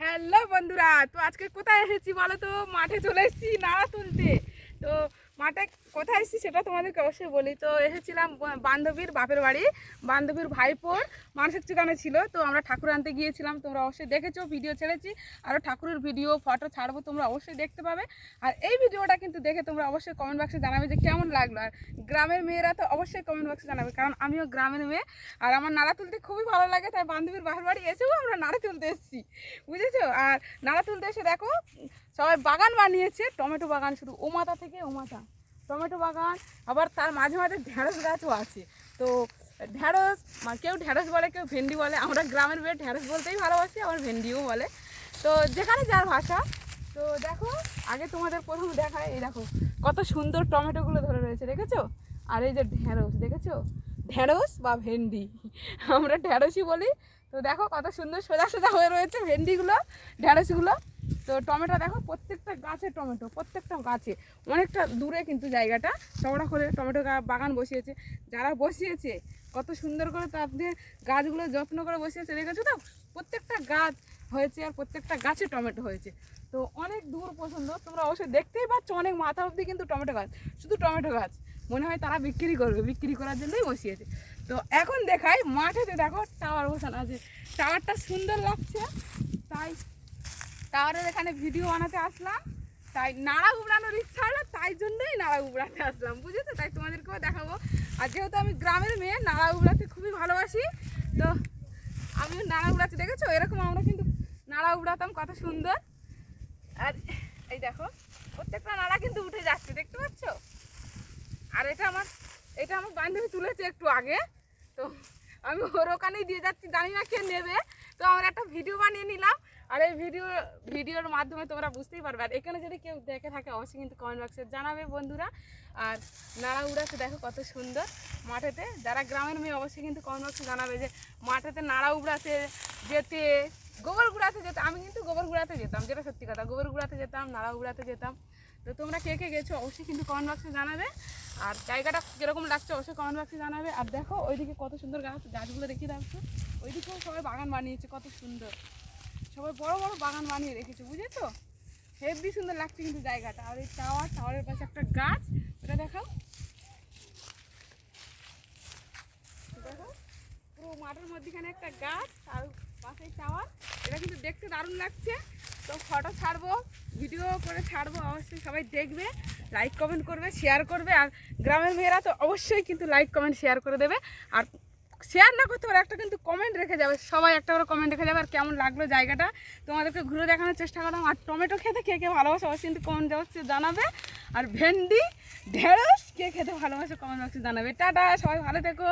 Hello বন্ধুরা, তো আজকে কোথায় এসেছি বলো তো? মাঠে চলে এসেছি নাড়া তুলতে। তো মাঠে কোথায় এসেছি সেটা তোমাদেরকে অবশ্যই বলি। তো এসেছিলাম বান্ধবীর বাপের বাড়ি, বান্ধবীর ভাইপোর মানসিক চিকানে ছিল। তো আমরা ঠাকুর আনতে গিয়েছিলাম, তোমরা অবশ্যই দেখেছ ভিডিও ছেড়েছি। আরও ঠাকুরের ভিডিও ফটো ছাড়বো, তোমরা অবশ্যই দেখতে পাবে। আর এই ভিডিওটা কিন্তু দেখে তোমরা অবশ্যই কমেন্ট বক্সে জানাবে যে কেমন লাগল। আর গ্রামের মেয়েরা তো অবশ্যই কমেন্ট বক্সে জানাবে, কারণ আমিও গ্রামের মেয়ে। আর আমার নাড়া তুলতে খুবই ভালো লাগে, তাই বান্ধবীর বাপের বাড়ি এসেও আমরা নাড়া তুলতে এসেছি। বুঝেছ? আর নাড়া তুলতে এসে দেখো, সবাই বাগান বানিয়েছে, টমেটো বাগান শুধু ও মাথা থেকে ও মাথা টমেটো বাগান, আবার তার মাঝে মাঝে ঢেঁড়স গাছও আছে। তো ঢেঁড়স, মা- কেউ ঢেঁড়স বলে, কেউ ভেন্ডি বলে। আমরা গ্রামের মেয়ে ঢেঁড়স বলতেই ভালোবাসি, আবার ভেন্ডিও বলে। তো যেখানে যার ভাষা। তো দেখো, আগে তোমাদের প্রথম দেখায়, এই দেখো, কত সুন্দর টমেটোগুলো ধরে রয়েছে, দেখেছ? আর এই যে ঢেঁড়স, দেখেছ? ঢেঁড়স বা ভেন্ডি, আমরা ঢেঁড়সই বলি। তো দেখো, কত সুন্দর সোজা সোজা হয়ে রয়েছে ভেন্ডিগুলো, ঢেঁড়সগুলো। তো টমেটো দেখো, প্রত্যেকটা গাছে টমেটো, প্রত্যেকটা গাছে। অনেকটা দূরে কিন্তু জায়গাটা। চওড়া করে টমেটো বাগান বসিয়েছে। যারা বসিয়েছে, কত সুন্দর করে তাদের গাছগুলো যত্ন করে বসিয়েছে, দেখেছ তো? প্রত্যেকটা গাছ হয়েছে আর প্রত্যেকটা গাছে টমেটো হয়েছে। তো অনেক দূর পছন্দ তোমরা অবশ্যই দেখতেই পাচ্ছ, অনেক মাথা অবধি কিন্তু টমেটো গাছ। শুধু টমেটো গাছ। মনে হয় তারা বিক্রি করবে, বিক্রি করার জন্যই বসিয়েছে। তো এখন দেখাই, মাঠেতে দেখো টাওয়ার বসানো আছে। টাওয়ারটা সুন্দর লাগছে, তাই টাওয়ারের এখানে ভিডিও বানাতে আসলাম। তাই নাড়া উবড়ানোর ইচ্ছা হলো, তাই জন্যই নাড়া উবড়াতে আসলাম, বুঝেছ? তাই তোমাদেরকেও দেখাবো। আর যেহেতু আমি গ্রামের মেয়ে, নাড়া উবড়াতে খুবই ভালোবাসি, তো আমিও নাড়া উবড়াতে দেখেছ? এরকম আমরা কিন্তু নাড়া উবড়াতাম, কত সুন্দর। আর এই দেখো, প্রত্যেকটা নাড়া কিন্তু উঠে যাচ্ছে, দেখতে পাচ্ছ? আর এটা আমার এটা আমার বান্ধবী তুলেছে একটু আগে, তো আমি ওর ওখানেই দিয়ে যাচ্ছি, জানি না কে নেবে। তো আমরা একটা ভিডিও বানিয়ে নিলাম আর এই ভিডিও ভিডিওর মাধ্যমে তোমরা বুঝতেই পারবে। আর এখানে যদি কেউ দেখে থাকে, অবশ্যই কিন্তু কমেন্ট বক্সে জানাবে বন্ধুরা। আর নাড়া উড়াতে দেখো কত সুন্দর মাঠেতে। যারা গ্রামের মেয়ে, অবশ্যই কিন্তু কমেন্ট বক্সে জানাবে যে, মাঠেতে নাড়া উড়াতে যেতে গোবর গুড়াতে যেতাম আমি কিন্তু গোবর গুড়াতে যেতাম, যেটা সত্যি কথা। গোবর গুড়াতে যেতাম নাড়া উড়াতে যেতাম। তো তোমরা কে কে গেছো, অবশ্যই কিন্তু কমেন্ট বক্সে জানাবে। আর জায়গাটা কীরকম লাগছে, অবশ্যই কমেন্ট বক্সে জানাবে। আর দেখো, ওইদিকে কত সুন্দর গাছ, গাছগুলো দেখিয়ে রাখছো ওইদিকেও সবাই বাগান বানিয়েছে, কত সুন্দর। সবাই বড় বড় বাগান বানিয়ে রেখেছে, বুঝেছ? হেভি সুন্দর লাগছে কিন্তু জায়গাটা। আর এই টাওয়ার, টাওয়ারের পাশে একটা গাছ, ওটা দেখাও। দেখো পুরো মাঠের মধ্যেখানে একটা গাছ আর পাশে টাওয়ার। এটা কিন্তু দেখতে দারুণ লাগছে। তো ফটো ছাড়বো ভিডিও করে ছাড়বো, অবশ্যই সবাই দেখবে লাইক কমেন্ট করবে শেয়ার করবে। আর গ্রামের মেয়েরা তো অবশ্যই কিন্তু লাইক কমেন্ট শেয়ার করে দেবে। আর শেয়ার না করতে পারো, একটা কিন্তু কমেন্ট রেখে যাবে। সবাই একটা করে কমেন্ট রেখে যাবে আর কেমন লাগল জায়গাটা। তোমাদেরকে ঘুরে দেখানোর চেষ্টা করলাম। আর টমেটো খেতে কে কে ভালোবাসে অবশ্যই কিন্তু কমেন্ট বক্সে জানাবে। আর ভেন্ডি, ঢেঁড়স, কে খেতে ভালোবাসে কমেন্ট বক্সে জানাবে। টাটা, সবাই ভালো থেকো।